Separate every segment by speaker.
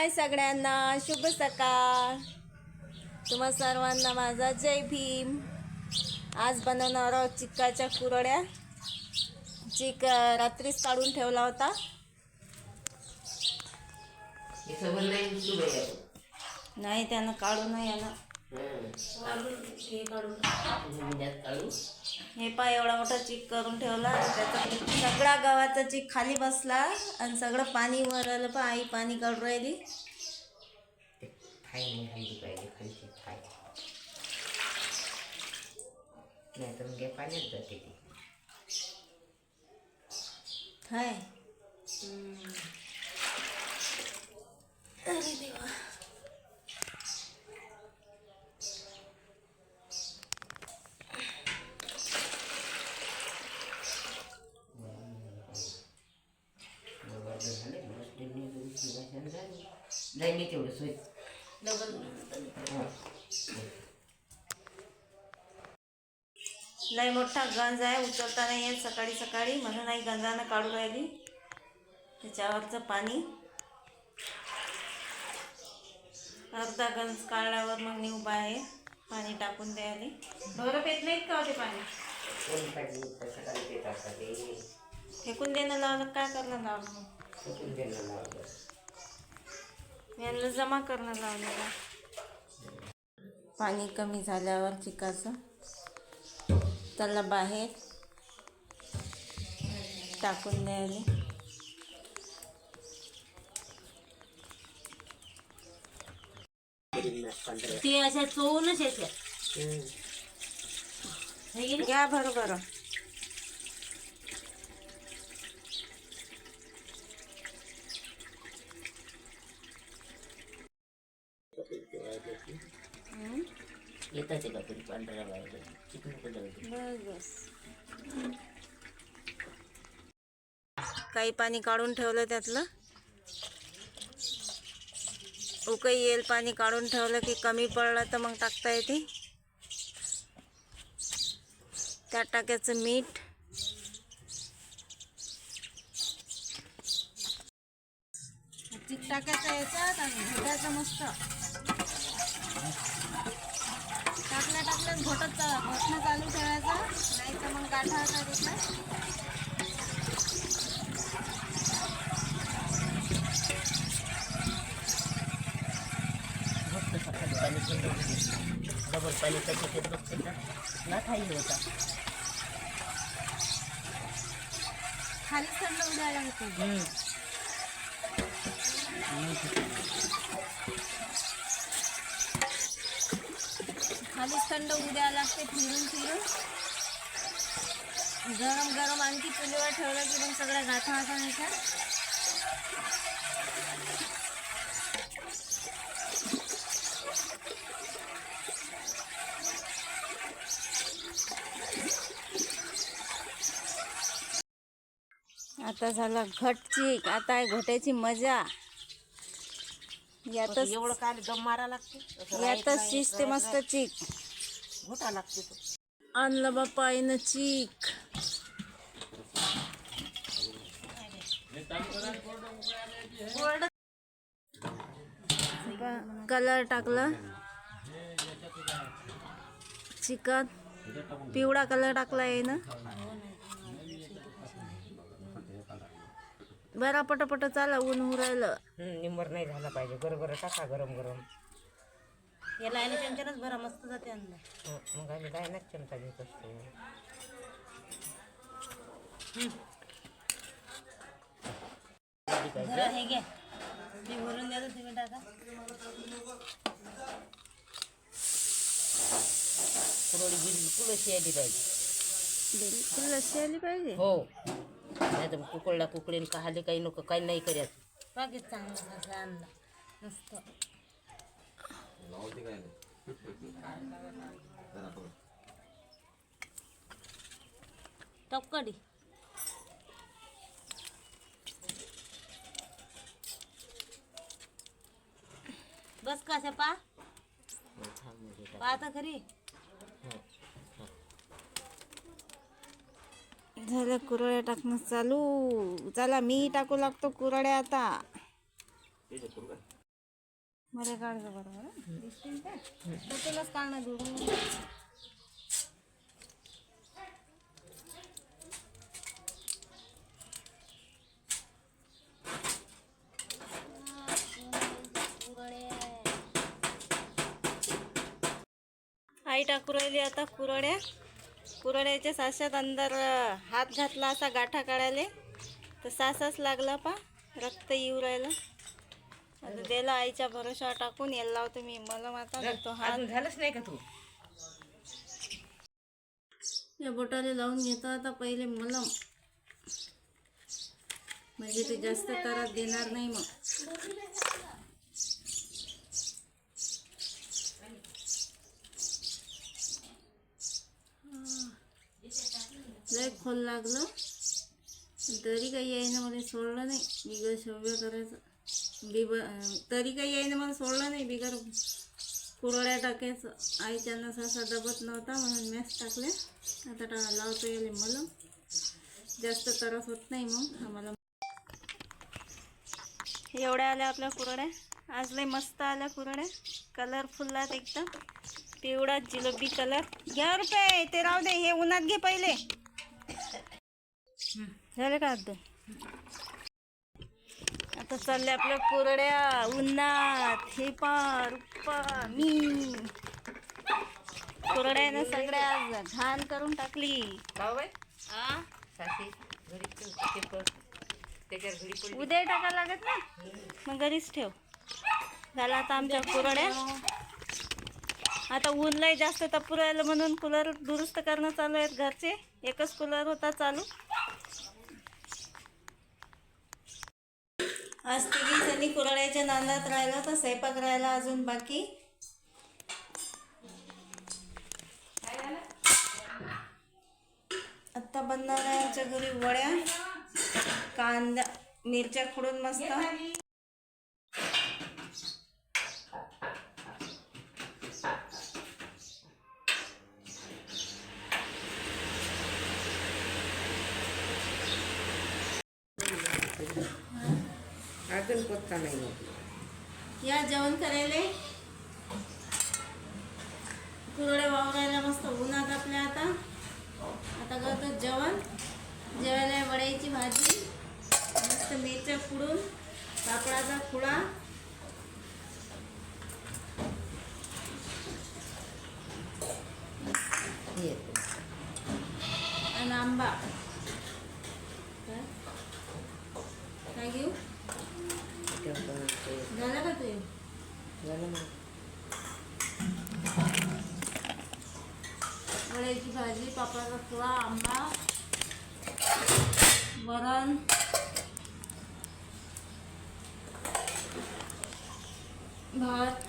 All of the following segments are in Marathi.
Speaker 1: हाय सगळ्यांना शुभ सकाळ. तुम्हा सर्वांना माझा जय भीम. आज बनवणार आहोत चिक्काच्या कुरड्या चिक रात्रीच काढून ठेवला होता.
Speaker 2: नाही
Speaker 1: त्यानं काढू नाही यानं
Speaker 2: हे पाय
Speaker 1: हे एवढा मोठा चिक करून ठेवला त्याचा सगळा गव्हाचा चिक खाली बसला आणि सगळं पाणी वर आलं पा आई पाणी काढून राहिली.
Speaker 2: हाय. अरे देवा खायची पाहिजे खायची खाय नाही तर मग हे पाण्यात जाते ती
Speaker 1: हाय अरे देवा
Speaker 2: झालं झालं. नाही मी तेवढं सोय
Speaker 1: डबल. लय मोठा गंज आहे उचलता नाही येत सकाळी सकाळी. म्हणून आई गंजानं काढून राहिली. त्याच्यावरचं पाणी. अर्धा गंज काढल्यावर मग नेऊ बाहेर पाणी टाकून द्यायला. ढोरं पेत नाहीत का होते पाणी? फेकून देणं लावलं काय करणं लावलं मग? यांना जमा करणं लावलेलं पाणी कमी झाल्यावर चिकाचं. त्याला बाहेर टाकून द्यायला.
Speaker 3: ते अशा चोळूनच येते
Speaker 1: घ्या बरोबर.
Speaker 2: येतात ते का तरी पांढऱ्या बाहेर चिकन कुठं
Speaker 1: काही पाणी काढून ठेवलं त्यातलं? उकळी येईल पाणी काढून ठेवलं की कमी पडलं तर मग टाकता येते. त्यात टाकायचं मीठ टाकायचं याच्यात आणि घोटायचं मस्त. टाकल्या टाकल्या घोटत घोटणं चालू ठेवायचं. नाही तर मग गाठा होता त्याचा
Speaker 2: डबल पाणी त्याच्यात? बघते ना होता
Speaker 1: खाली थंड उडायला होते खालीच थंड होऊ द्यावं लागते फिरून फिरून. गरम गरम आणखी चुलीवर ठेवलं की मग सगळ्या गाथा आता ह्याच्या आता झाला घटची आता आहे घोट्याची मजा. यातच
Speaker 3: एवढं काय दम मारा लागते.
Speaker 1: यातच शिजते मस्त चीक.
Speaker 3: घोटा लागते तो.
Speaker 1: आणलं बाप्पा आईनं चीक. कलर टाकला. चिकन. पिवळा कलर टाकला आहे ना बरा पटापट चाला ऊन उरायलं.
Speaker 2: निंबर नाही झाला पाहिजे. बरोबर टाका गरम गरम.
Speaker 3: याला आणि चमच्यानंच बरा मस्त जाते
Speaker 2: हं, मग आम्ही काय नाही चमचा घेत असतो.
Speaker 3: जरा हे घ्या. मी भरून द्या तर तुम्ही टाका.
Speaker 2: कुरवडी बिलकुल अशी आली पाहिजे.
Speaker 1: बिलकुल अशी आली पाहिजे.
Speaker 2: हो. नाही तर कुकडला कुकडीन काहले काही नको काही नाही करत.
Speaker 3: बाकीच चांगला असा अंदा मस्त टपकडी बस का अशा पा पाहता खरी
Speaker 1: झालं कुरड्या टाकणं चालू. चला मी टाकू लागतो कुरड्या आता. मध्ये काढलं बरोबर हं? दिसतील तुलाच काढणं दुरून आई टाकू राहिली आता कुरड्या कुरड्याच्या साशात अंदर हात घातला असा गाठा काढायले. तर सासाच लागला पा रक्त येऊ राहिलं. आता त्याला आईच्या भरोशावर टाकून यायला लावतो मी. मला आता घेतो
Speaker 2: अजून झालंच नाही का तू?
Speaker 1: या बोटाला लावून घेतो आता पहिले मलम म्हणजे ते जास्त त्रास देणार नाही मग. लय खोल लागलं. तरी काही यायनं मला सोडलं नाही. बिगर शव्य करायचं. बिब तरी काही यायनं मला सोडलं नाही बिगर कुरड्या टाकायचं आईच्यानं सहसा दबत नव्हता म्हणून मॅच टाकले. आता टा लावतो येईल मला जास्त त्रास होत नाही मग आम्हाला. एवढ्या आल्या आपल्या कुरड्या. आज लय मस्त आल्या कुरड्या. कलरफुल आहेत एकदम. पिवळा जिलेबी कलर घ्या रुपये ते राहू दे हे उन्हात घे पहिले. झाले का अगदी आता चालले आपल्या कुरड्या उन्हात हे पा रुपा मी. कुरड्यानं सगळ्या घाण करून टाकली. उद्या टाका लागत ना? मग घरीच ठेव. झाला आता आमच्या कुरड्या. आता ऊन लय जास्त तपू राहिलं म्हणून कूलर दुरुस्त करणं चालू आहेत घरचे. एकच कूलर होता चालू. आज तिघी जणी कुरड्याच्या नांदात राहिला तर स्वयंपाक राहिला अजून बाकी. आत्ता बनणार आहे आमच्या घरी वड्या कांदा मिरच्या खोडून मस्त.
Speaker 2: अजून पत्ता नाही.
Speaker 1: या जेवण करायला. कुरड्या वावरायला मस्त उन्हात आपल्या आता. आता करतो जेवण. जेवायला वड्याची भाजी मस्त मिरच्या फुडून पापडाचा खुडा आणि आंबा काय काय घेऊ
Speaker 2: ठेवतो मग ते.
Speaker 1: झालं का ते
Speaker 2: झालं मग.
Speaker 1: वड्याची भाजी पापडाचा रसला आंबा वरण. भात.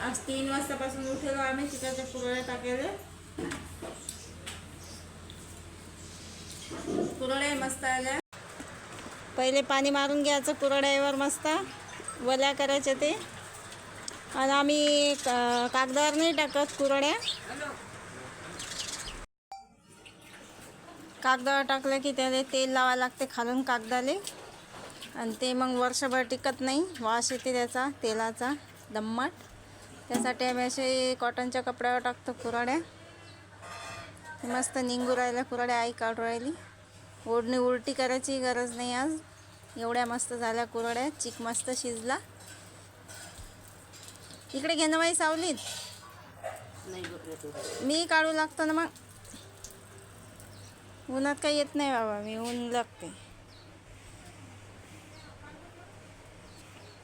Speaker 1: आज तीन वाजतापासून उठेल आम्ही चिकाच्या कुरड्या टाकेले. कुरड्या मस्त आल्या पहिले पाणी मारून घ्यायचं कुरड्यावर मस्त. वल्या करायच्या ते. आणि आम्ही कागदावर नाही टाकत कुरड्या. कागदावर टाकलं की त्याला तेल लावायला लागते खालून कागदाले. आणि ते मग वर्षभर टिकत नाही. वास येते त्याचा तेलाचा दम्मट त्यासाठी आम्ही असे कॉटनच्या कपड्यावर टाकतो कुराड्या. मस्त निंगू राहिल्या कुराड्या आई काढू राहिली. ओढणी उलटी करायची गरज नाही आज. एवढ्या मस्त झाल्या कुरड्या चिक मस्त शिजला. इकडे घेणं बाई सावलीत मी काढू लागतो ना मग. उन्हात काही येत नाही बाबा मी ऊन लागते.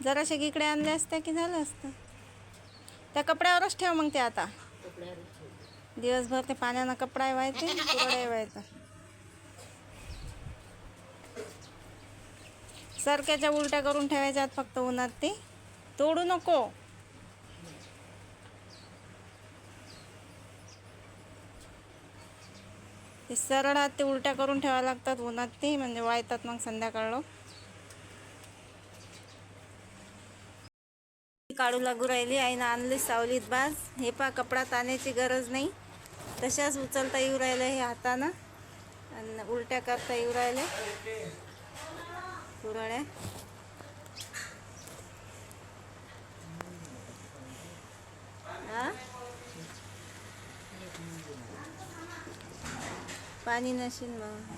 Speaker 1: जराशे इकडे आणले असत्या की झालं असतं? त्या कपड्यावरच ठेव मग ते आता. दिवसभर ते पाण्यानं कपडा व्हायचे कुरडे व्हायचं सरक्याच्या उलट्या करून ठेवायच्यात फक्त उन्हात ते. तोडू नको. ते सरळ हात ते उलट्या करून ठेवायला लागतात उन्हात ते म्हणजे वाळतात मग संध्याकाळला. काढू लागू राहिली आईनं आणली सावलीत बाज. हे पा कपडा ताण्याची गरज नाही. तशाच उचलता येऊ राहिलं हे हातानं. आणि उलट्या करता येऊ राहिले कुरड्या हा? पाणी नसेल मग.